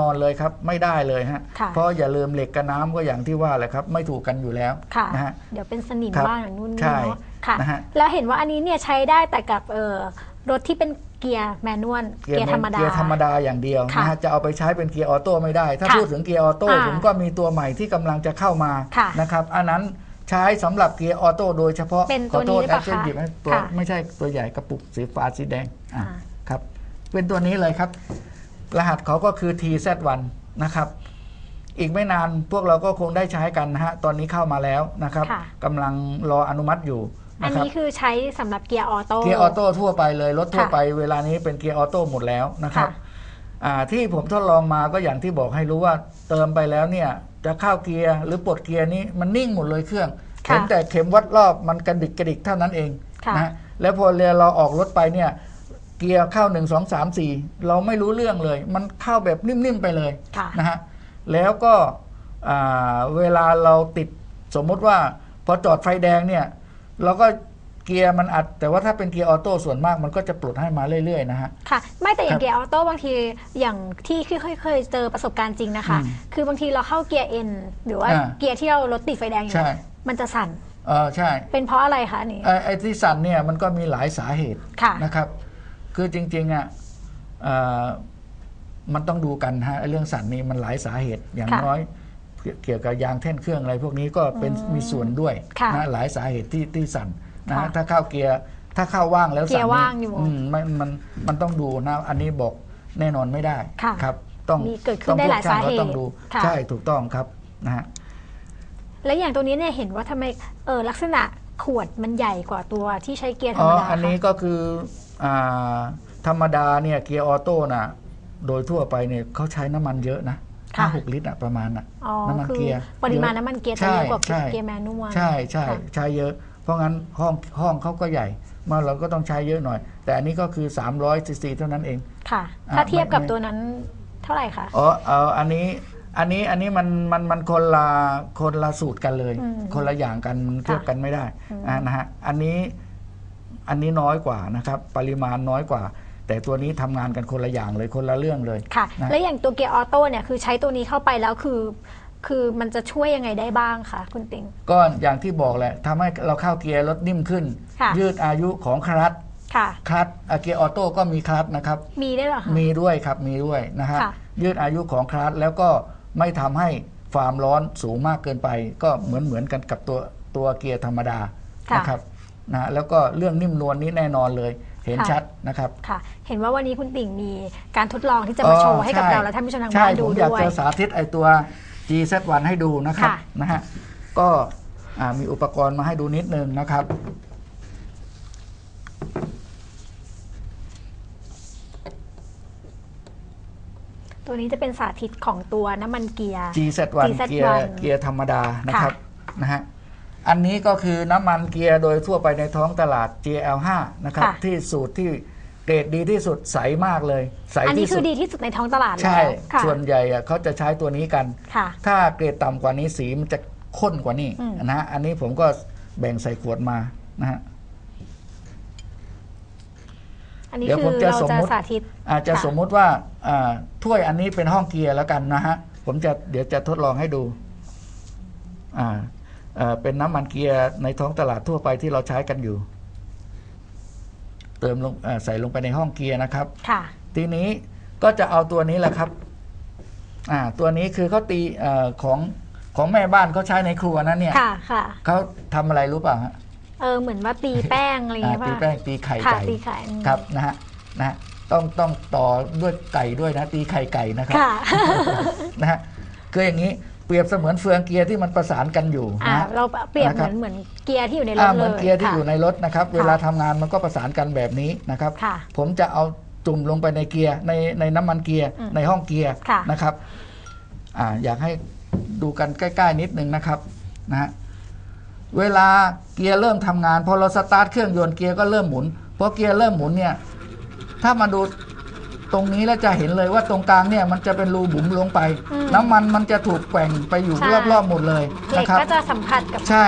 นอนเลยครับ ไม่ได้เลยฮะค่ะเพราะอย่าลืมเหล็กกับน้ำก็อย่างที่ว่าแหละครับ ไม่ถูกกันอยู่แล้วค่ะ นะฮะ เดี๋ยวเป็นสนิมครับบ้างอย่างนู่นนี่ใช่เนาะค่ะ นะฮะ แล้วเห็นว่าอันนี้เนี่ยใช้ได้แต่กับเอ่อรถที่เป็นเกียร์แมนนวลเกียร์ธรรมดา เกียร์ธรรมดาอย่างเดียวค่ะนะฮะจะเอาไปใช้เป็นเกียร์ออโต้ไม่ได้ ถ้าค่ะพูดถึงเกียร์ออโต้อ่าผมก็มีตัวใหม่ที่กำลังจะเข้ามาค่ะนะครับอันนั้นใช้สำหรับเกียร์ออโต้โดยเฉพาะเป็นขอโทษตัวนี้หรือเปล่าช่วยคะหยิบให้ตัวค่ะไม่ใช่ตัวใหญ่กระปุกสีฟ้าสีแดงอะอ่า ครับ เป็นตัวนี้เลยครับ รหัสเขาก็คือ TZ1 นะครับ อีกไม่นานพวกเราก็คงได้ใช้กันนะฮะ ตอนนี้เข้ามาแล้วนะครับค่ะ กำลังรออนุมัติอยู่อันนะครับ นี้คือใช้สำหรับเกียร์ออโต้ เกียร์ออโต้ทั่วไปเลย รถทั่วค่ะไปเวลานี้เป็นเกียร์ออโต้หมดแล้วนะครับค่ะ อ่าที่ผมทดลองมาก็อย่างที่บอกให้รู้ว่าเติมไปแล้วเนี่ย จะเข้าเกียร์หรือปลดเกียร์นี้มันนิ่งหมดเลยเครื่องค่ะเห็นแต่เข็มวัดรอบมันกระดิกกระดิกเท่านั้นเองค่ะ นะแล้วพอเรือเราออกรถไปเนี่ย เกียร์เข้าหนึ่งสองสามสี่เราไม่รู้เรื่องเลย มันเข้าแบบนิ่มๆไปเลยค่ะนะฮะแล้วก็อ่าเวลาเราติดสมมติว่าพอจอดไฟแดงเนี่ย เราก็เกียร์มันอัด แต่ว่าถ้าเป็นเกียร์ออโต้ส่วนมากมันก็จะปลดให้มาเรื่อยๆนะฮะ ค่ะ ไม่แต่อย่าครังบเกียร์ออโต้บางทีอย่างที่ที่เคยเคยเจอประสบการณ์จริงนะคะ อืมคือบางทีเราเข้าเกียร์เอ็นหรือว่าอ่าเกียร์ที่เรารถติดไฟแดงอยู่ใช่ มันจะสั่นเออใช่เป็นเพราะอะไรคะอันนี่ ไอ้ไอ้ที่สั่นเนี่ยมันก็มีหลายสาเหตุค่ะ นะครับ คือจริงๆอะเอ่อมันต้องดูกันฮะไอ้เรื่องสั่นนี่มันหลายสาเหตุอย่างค่ะน้อยเกี่ยวเกี่ยวกับยางแท่นเครื่องอะไรพวกนี้ก็เป็นอืมมีส่วนด้วยค่ะนะหลายสาเหตุที่ที่สั่นนะฮะค่ะถ้าเข้าเกียร์ถ้าเข้าว่างแล้วเกีสั่ยนร์นี่ว่างอยู่มมันมันมันต้องดูนะอันนี้บอกแน่นอนไม่ได้ค่ะครับ ต้องมีเกิดขึ้นต้องได้พวหลายช่งสาเหตุก็ต้องดูค่ะใช่ถูกต้องครับนะฮะและอย่างตัวนี้เนี่ยเห็นว่าทำไมเออลักษณะขวดมันใหญ่กว่าตัวที่ใช้เกียร์ธรอ๋รอมดาอันนี้ค่ะก็คืออ่า ธรรมดาเนี่ยเกียร์ออโต้น่ะโดยทั่วไปเนี่ยเขาใช้น้ำมันเยอะนะค่ะห้าหกลิตรอะประมาณน่ะอ๋อน้ำมันคือเกียร์ปริมาณเยอะน้ำมันเกียร์ใช่จะเยอะกว่าใช่เกียร์แมนนวลใช่ใช่ค่ะใช้เยอะ เพราะงั้นห้องห้องเขาก็ใหญ่มาเราก็ต้องใช้เยอะหน่อย แต่อันนี้ก็คือ 300ซีซีเท่านั้นเองค่ะอ่าถ้าเทียบกับไม่ตัวนั้นเท่าไหร่คะอ๋อเอาอันนี้อันนี้อันนี้มันมันมันคนละคนละสูตรกันเลยอืมคนละอย่างกันมันเทียบกันไม่ได้อืมอ่านะฮะอันนี้ อันนี้น้อยกว่านะครับ ปริมาณน้อยกว่า แต่ตัวนี้ทำงานกันคนละอย่างเลยคนละเรื่องเลย ค่ะ นะ และอย่างตัวเกียร์ออโต้เนี่ยคือใช้ตัวนี้เข้าไปแล้วคือ คือมันจะช่วยยังไงได้บ้างคะคุณติง ก็อย่างที่บอกแหละทำให้เราเข้าเกียร์รถนิ่มขึ้น ค่ะ ยืดอายุของคลัตช์ค่ะ คลัตช์อะเกียร์ออโต้ก็มีคลัตช์นะครับ มีได้เหรอคะ มีด้วยครับมีด้วยนะฮะค่ะ ยืดอายุของคลัตช์แล้วก็ไม่ทำให้ความร้อนสูงมากเกินไป ก็เหมือนเหมือนกันกับตัวตัวเกียร์ธรรมดาค่ะ นะครับ นะฮะแล้วก็เรื่องนิ่มนวลนี้แน่นอนเลย เห็นค่ะชัดนะครับค่ะ เห็นว่าวันนี้คุณติ่งมีการทดลองที่จะมาโชว์ให้กับอ๋อเราและท่านผู้ชมทางใช่บ้านผดูมอยากด้วยจะสาธิตไอตัว GZ1 ให้ดูนะครับค่ะนะฮะก็อ่ามีอุปกรณ์มาให้ดูนิดนึงนะครับตัวนี้จะเป็นสาธิตของตัวน้ำมันเกียร์ GZ1 GZ1 เกียร์เกียร์ธรรมดานะครับนะฮะ อันนี้ก็คือน้ำมันเกียร์โดยทั่วไปในท้องตลาด GL5 นะครับ ค่ะ ที่สูตรที่เกรดดีที่สุดใสมากเลย ใสอันนี้ที่คืสุอดดีที่สุดในท้องตลาดใช่ แล้วค่ะส่วนใหญ่อะเขาจะใช้ตัวนี้กัน ค่ะ ถ้าเกรดต่ำกว่านี้สีมันจะข้นกว่านี้อืม นะฮะอันนี้ผมก็แบ่งใส่ขวดมานะฮะ อันนี้เดี๋ยวคืผมอจะเราสมจะมุติ สาธิต อาจจะค่ะ สมมุติว่าอ่าถ้วยอันนี้เป็นห้องเกียร์แล้วกันนะฮะ ผมจะเดี๋ยวจะทดลองให้ดูอ่า เอ่อเป็นน้ำมันเกียร์ในท้องตลาดทั่วไปที่เราใช้กันอยู่ เติมลงเอ่อใส่ลงไปในห้องเกียร์นะครับ ค่ะ ทีนี้ก็จะเอาตัวนี้แหละครับ อ่า ตัวนี้คือเขาตีเอ่อของของแม่บ้านเขาใช้ในครัวนั้นเนี่ย ค่ะค่ะเขาทำอะไรรู้เปล่าฮะเออเหมือนว่าตีแป้งอะไรอย่างอ่าเงี้ยตีป่ะแป้งตีไข่ค่ะไก่ตีไข่อืมครับนะฮะนะฮะต้องต้องต่อด้วยไก่ด้วยนะ ตีไข่ไก่นะครับค่ะนะฮะคืออย่างนี้ เปรียบเสมือนเฟืองเกียร์ที่มันประสานกันอยู่อ่านะฮะเราเปรียบนะเหครัมืบอนเหมือนเกียร์ที่อยู่ในรถอ่าเลยเหมือนเกียร์ที่ค่ะอยู่ในรถนะครับ เวลาทำงานมันก็ประสานกันแบบนี้นะครับ ค่ะผมจะเอาจุ่มลงไปในเกียร์ในในน้ำมันเกียร์อืมในห้องเกียร์ค่ะ นะครับอ่าอยากให้ดูกันใกล้ๆนิดนึงนะครับนะฮะเวลาเกียร์เริ่มทำงานพอเราสตาร์ทเครื่องยนต์เกียร์ก็เริ่มหมุนพอเกียร์เริ่มหมุนเนี่ยถ้ามาดู ตรงนี้แล้วจะเห็นเลยว่าตรงกลางเนี่ยมันจะเป็นรูบุ๋มลงไป อืมน้ำมันมันจะถูกแกว่งไปอยู่ใช่ รอบๆหมดเลยเหล็กนะครับ ก็จะสัมผัสกับ ใช่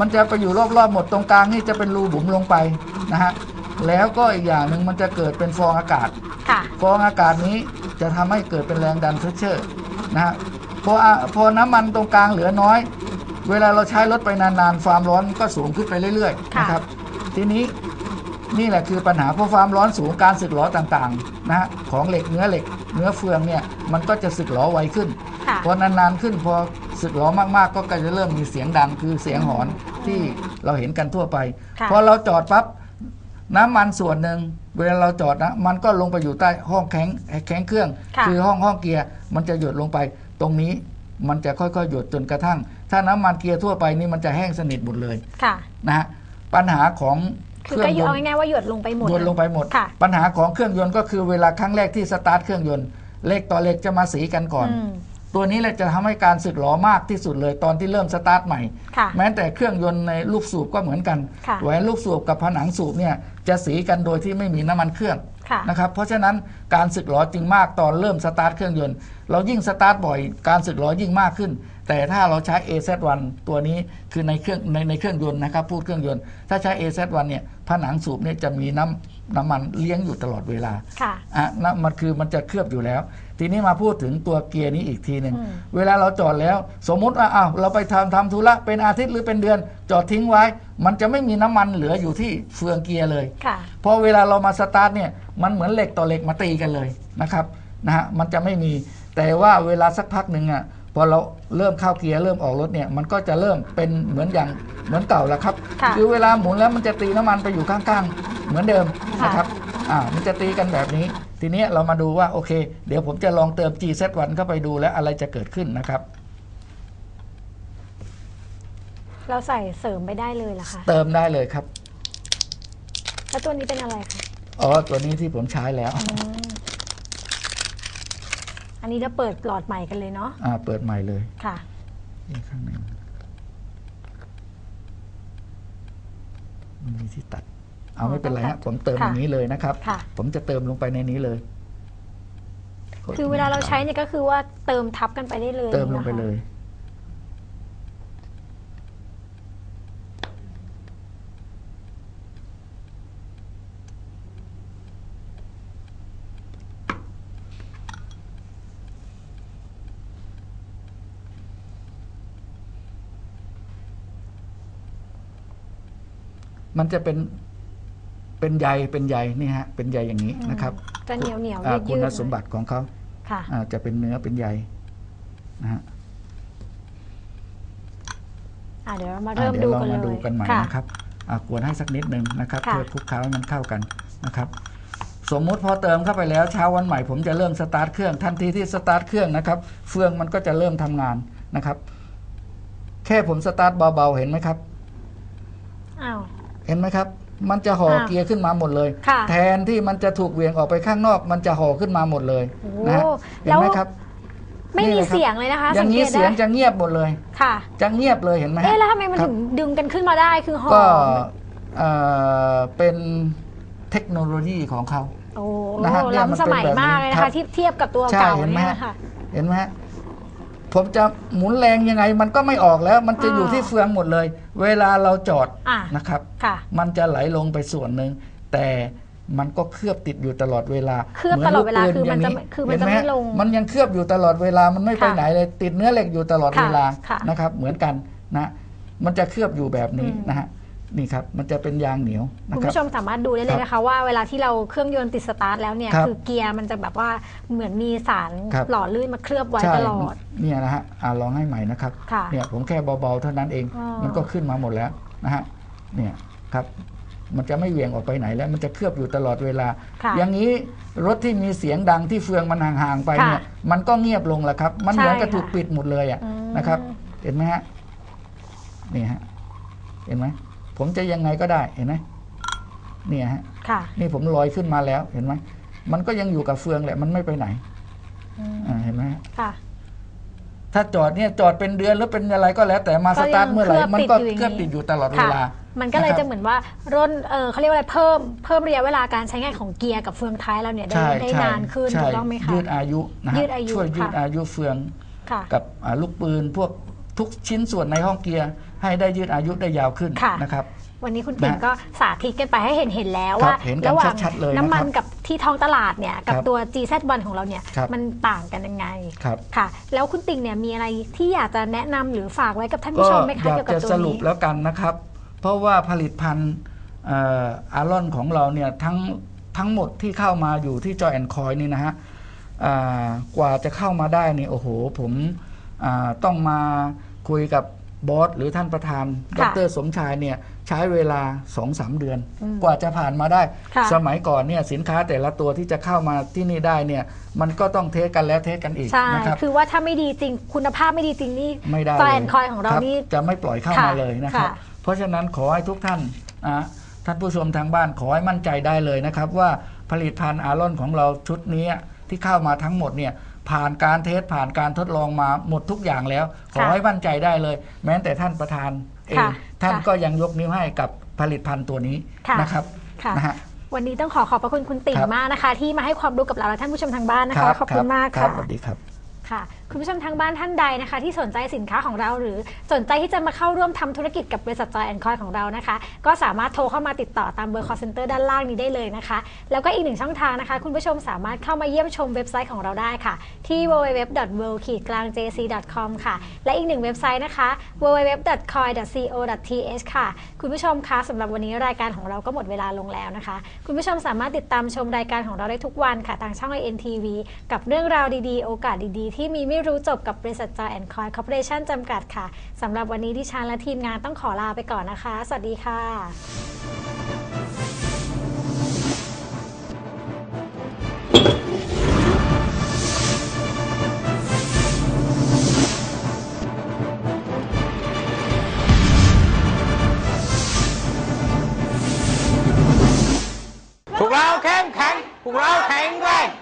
มันจะไปอยู่รอบๆหมดตรงกลางนี่จะเป็นรูบุ๋มลงไปนะฮะ แล้วก็อีกอย่างหนึ่งมันจะเกิดเป็นฟองอากาศ ค่ะ ฟองอากาศนี้จะทำให้เกิดเป็นแรงดันเฟชเชอร์นะฮะพออะพอน้ำมันตรงกลางเหลือน้อย เวลาเราใช้รถไปนานๆ ความร้อนก็สูงขึ้นไปเรื่อยๆค่ะ นะครับ ทีนี้ นี่แหละคือปัญหาเพราะความร้อนสูงการสึกหรอต่างๆนะฮะของเหล็กเนื้อเหล็ก เนื้อเฟืองเนี่ยมันก็จะสึกหรอไวขึ้นค่ะพอนานๆขึ้นพอสึกหรอมากๆ ก็จะเริ่มมีเสียงดังคือเสียงหอนที่เราเห็นกันทั่วไปค่ะพอเราจอดปั๊บน้ำมันส่วนหนึ่งเวลาเราจอดนะมันก็ลงไปอยู่ใต้ห้องแข็งแข็งเครื่องค่ะอห้องห้องเกียร์มันจะหยดลงไป ตรงนี้มันจะค่อยๆหยดจนกระทั่ง ถ้าน้ำมันเกียร์ทั่วไปนี่มันจะแห้งสนิทหมดเลยค่ะนะฮะปัญหาของเคคือรื่องก็ยนเอาต์ง่ายๆว่าหยดลงไปหมด หยดลงไปหมด ค่ะปัญหาของเครื่องยนต์ก็คือเวลาครั้งแรกที่สตาร์ทเครื่องยนต์เหล็กต่อเหล็กจะมาสีกันก่อน อืมตัวนี้แหละจะทำให้การสึกหรอมากที่สุดเลยตอนที่เริ่มสตาร์ทใหม่ ค่ะ แม้แต่เครื่องยนต์ในลูกสูบก็เหมือนกันค่ะ แหวนลูกสูบกับผนังสูบเนี่ยจะสีกันโดยที่ไม่มีน้ำมันเครื่อง ค่ะ นะครับเพราะฉะนั้นการสึกหรอจึงมากตอนเริ่มสตาร์ทเครื่องยนต์ เรายิ่งสตาร์ทบ่อย การสึกหรอยิ่งมากขึ้น แต่ถ้าเราใช้ AZ1 ตัวนี้คือในเครื่องในในเครื่องยนต์นะครับพูดเครื่องยนต์ ถ้าใช้ AZ1 เนี่ยผนังสูบเนี่ยจะมีน้ำน้ำมันเลี้ยงอยู่ตลอดเวลาค่ะอะนะมันคือมันจะเคลือบอยู่แล้ว ทีนี้มาพูดถึงตัวเกียร์นี้อีกทีหนึ่งอืมเวลาเราจอดแล้ว สมมุติว่าอ้าวเราไปทำทำธุระเป็นอาทิตย์หรือเป็นเดือน จอดทิ้งไว้ มันจะไม่มีน้ำมันเหลืออยู่ที่เฟืองเกียร์เลยค่ะพอเวลาเรามาสตาร์ทเนี่ยมันเหมือนเหล็กต่อเหล็กมาตีกันเลยนะครับนะฮะมันจะไม่มีแต่ว่าเวลาสักพักหนึ่งอะ พอเราเริ่มเข้าเกียร์เริ่มออกรถเนี่ยมันก็จะเริ่มเป็นเหมือนอย่างเหมือนเก่าแล้วครับค่ะอเวลาหมุนแล้วมันจะตีน้ำมันไปอยู่ข้างๆ เหมือนเดิมค่ะ นะครับอ่ามันจะตีกันแบบนี้ ทีนี้เรามาดูว่าโอเค เดี๋ยวผมจะลองเติม GZ1 เข้าไปดูแล้วอะไรจะเกิดขึ้นนะครับ เราใส่เสริมไปได้เลยเหรอคะเติมได้เลยครับแล้วตัวนี้เป็นอะไรคะอ๋อตัวนี้ที่ผมใช้แล้ว อืม อันนี้จะเปิดหลอดใหม่กันเลยเนาะอ่าเปิดใหม่เลยค่ะนี่ข้างหนึ่งมันมีที่ตัด เอาไม่เป็นไรอ๋อต้ฮะองตัดผมเติมค่ะอย่างนี้เลยนะครับ ค่ะ ผมจะเติมลงไปในนี้เลยกดคือเวลาเราใช้เนี่ยก็คือว่าเติมทับกันไปได้เลยเติมลงไปนะคะเลย มันจะเป็นเป็นใยเป็นใยนี่ฮะเป็นใยอย่างนี้นะครับจะเหนียวเหนียวอ่ายืดคุณยืดสมบัติของเขาค่ะอ่าจะเป็นเนื้อเป็นใยนะฮะอ่าเดี๋ยวเรามาอ่าเริ่มเดี๋ยดูวเรากันเลยมาดูกันใหม่ค่ะนะครับอ่ากวนให้สักนิดหนึ่งนะครับค่ะเพื่อคลุกเคล้าให้มันเข้ากันนะครับ สมมุติพอเติมเข้าไปแล้วเช้าวันใหม่ผมจะเริ่มสตาร์ทเครื่องทันทีที่สตาร์ทเครื่องนะครับ เฟืองมันก็จะเริ่มทำงานนะครับ แค่ผมสตาร์ทเบาๆเห็นไหมครับอ้าว เห็นไหมครับ มันจะห่อค่ะเกียร์ขึ้นมาหมดเลยค่ะแทนที่มันจะถูกเหวี่ยงออกไปข้างนอก มันจะห่อขึ้นมาหมดเลยโอ้นะฮะเห็นไหมแล้วครับ ไม่นี่มีเลยครับเสียงเลยนะคะ อย่างนี้กตเสียงได้จะเงียบหมดเลยค่ะ จะเงียบเลยเห็นไหมฮะเอ๊ะแล้วทำไมมันครับถึงดึงกันขึ้นมาได้คือหอก็มเอ่อเป็นเทคโนโลยีของเขาโอ้นะฮะเนี่ยมันล้ำสมัยเป็นแบบนี้มากเลยนะครัคะบที่เทียบกับตัวใช่เก่าเห็นไหมเนี่ยฮะค่ะ เห็นไหมฮะ ผมจะหมุนแรงยังไงมันก็ไม่ออกแล้ว มันจะอ่าอยู่ที่เฟืองหมดเลย เวลาเราจอดอะนะครับ ค่ะ มันจะไหลลงไปส่วนหนึ่งแต่มันก็เคลือบติดอยู่ตลอดเวลาเคลือบตลอดเวลาหมืคือมันจะลูกปืคือมันเห็จะไหไม่ฮลงมันยังเคลือบอยู่ตลอดเวลามันไม่ไปค่ะไหนเลย ติดเนื้อเหล็กอยู่ตลอดค่ะเวลาค่ะนะครับ เหมือนกันนะ มันจะเคลือบอยู่แบบนี้อืม นะฮะ นี่ครับมันจะเป็นยางเหนียวนะคุณครับ ผู้ชมสามารถดูได้เลยนะคะว่าเวลาที่เราเครื่องยนต์ติดสตาร์ทแล้วเนี่ยครับคือเกียร์มันจะแบบว่าเหมือนมีสารครับ หล่อลื่นมาเคลือบไว้ใช่ตลอด เนี่ยนะฮะอ่าลองให้ใหม่นะครับค่ะเนี่ยผมแค่เบาๆเท่านั้นเอง อ๋อ มันก็ขึ้นมาหมดแล้วนะฮะเนี่ยครับ มันจะไม่เหวี่ยงออกไปไหนแล้ว มันจะเคลือบอยู่ตลอดเวลา ค่ะ อย่างนี้รถที่มีเสียงดังที่เฟืองมันห่างๆไปเนี่ยค่ะมันก็เงียบลงแล้วครับ มันเหมือนกับใช่ค่ะถูกปิดหมดเลยอะอืม นะครับ เห็นไหมฮะนี่ฮะเห็นไหม ผมจะยังไงก็ได้เห็นไหมเนี่ยฮะค่ะนี่ผมลอยขึ้นมาแล้วเห็นไหมมันก็ยังอยู่กับเฟืองแหละ มันไม่ไปไหนอืมอ่าเห็นไหมฮะค่ะ ถ้าจอดเนี่ยจอดเป็นเดือนหรือเป็นอะไรก็แล้ว แต่มาก็สยังตาร์ทเมื่อไหร่เคลือบมันก็ติดอยู่อย่างนี้เคลือบติดอยู่ตลอดเวค่ะลา มันก็เลยนะครับจะเหมือนว่าร่นเออเขาเรียกว่าอะไรเพิ่มเพิ่มระยะเวลาการใช้งานของเกียร์กับเฟืองท้ายเราเนี่ยได้ใช่ได้ใช่นานขึ้นใช่ถูกต้องไหมคะยืดอายุนะฮะยืดอายุช่วยยืดค่ะอายุเฟืองค่ะกับอ่าลูกปืนพวกทุกชิ้นส่วนในห้องเกียร์ ให้ได้ยืดอายุได้ยาวขึ้นค่ะนะครับวันนี้คุณปิ่นนะก็สาธิตกันไปให้เห็นเห็นๆแล้วครับว่าเห็นกันระหว่างชัดๆเลยนะครับน้ำมันกับที่ท้องตลาดเนี่ยกับครับตัว GZ1 ของเราเนี่ยครับมันต่างกันยังไงครับค่ะ แล้วคุณติ่งเนี่ยมีอะไรที่อยากจะแนะนำหรือฝากไว้กับท่านก็ผู้ชมไหมคะอยากเกี่ยวกับจะตัวสรุปนี้แล้วกันนะครับ เพราะว่าผลิตภัณฑ์เอ่ออารอนของเราเนี่ยทั้งทั้งหมดที่เข้ามาอยู่ที่จอยแอนคอยนี่นะฮะอ่ากว่าจะเข้ามาได้นี่โอ้โห ผมอ่าต้องมาคุยกับ บอสหรือท่านประธานดค่ะรสมชายเนี่ยใช้เวลา 2-3 เดือนอืมกว่าจะผ่านมาได้ค่ะสมัยก่อนเนี่ยสินค้าแต่ละตัวที่จะเข้ามาที่นี่ได้เนี่ยมันก็ต้องเทสกันแล้วเทสกันอีกใช่นะครับคือว่าถ้าไม่ดีจริงคุณภาพไม่ดีจริงนี่ไม่ได้จอยเลแอนคอยของเราบนี่จะไม่ปล่อยเข้าค่ะมาเลยนะครับค่ะเพราะฉะนั้นขอให้ทุกท่านนะท่านผู้ชมทางบ้านขอให้มั่นใจได้เลยนะครับว่าผลิตภัณฑ์อารอนของเราชุดนี้ที่เข้ามาทั้งหมดเนี่ย ผ่านการเทสผ่านการทดลองมาหมดทุกอย่างแล้ว ขอให้มั่นใจได้เลย แม้แต่ท่านประธานเองค่ะท่านค่ะก็ยังยกนิ้วให้กับผลิตภัณฑ์ตัวนี้ค่ะนะครับค่ะนะฮะวันนี้ต้องขอขอบพระคุณคุณติ่งครับมากนะคะ ที่มาให้ความรู้กับเราและท่านผู้ชมทางบ้านนะคะ ขอบคุณมากครัค่ะบสวัสดีครับ ค่ะคุณผู้ชมทางบ้านท่านใดนะคะ ที่สนใจสินค้าของเราหรือสนใจที่จะมาเข้าร่วมทำธุรกิจกับบริษัทจอยแอนคอยของเรานะคะ ก็สามารถโทรเข้ามาติดต่อตามเบอร์ call center ด้านล่างนี้ได้เลยนะคะ แล้วก็อีกหนึ่งช่องทางนะคะ คุณผู้ชมสามารถเข้ามาเยี่ยมชมเว็บไซต์ของเราได้ค่ะ ที่ www.world-jc.com ค่ะ และอีกหนึ่งเว็บไซต์นะคะ www.coin.co.th ค่ะ คุณผู้ชมคะสำหรับวันนี้รายการของเราก็หมดเวลาลงแล้วนะคะ คุณผู้ชมสามารถติดตามชมรายการของเราได้ทุกวันค่ะทางช่อง INTV กับเรื่องราวดีๆ โอกาสดีๆที่มีไม่รู้จบกับบริษัทจอยแอนคอยคอร์ปอเรชั่นจำกัดค่ะสำหรับวันนี้ดิฉันและทีมงานต้องขอลาไปก่อนนะคะ สวัสดีค่ะพวกเราเข้มแข็ง พวกเราแข็งแรง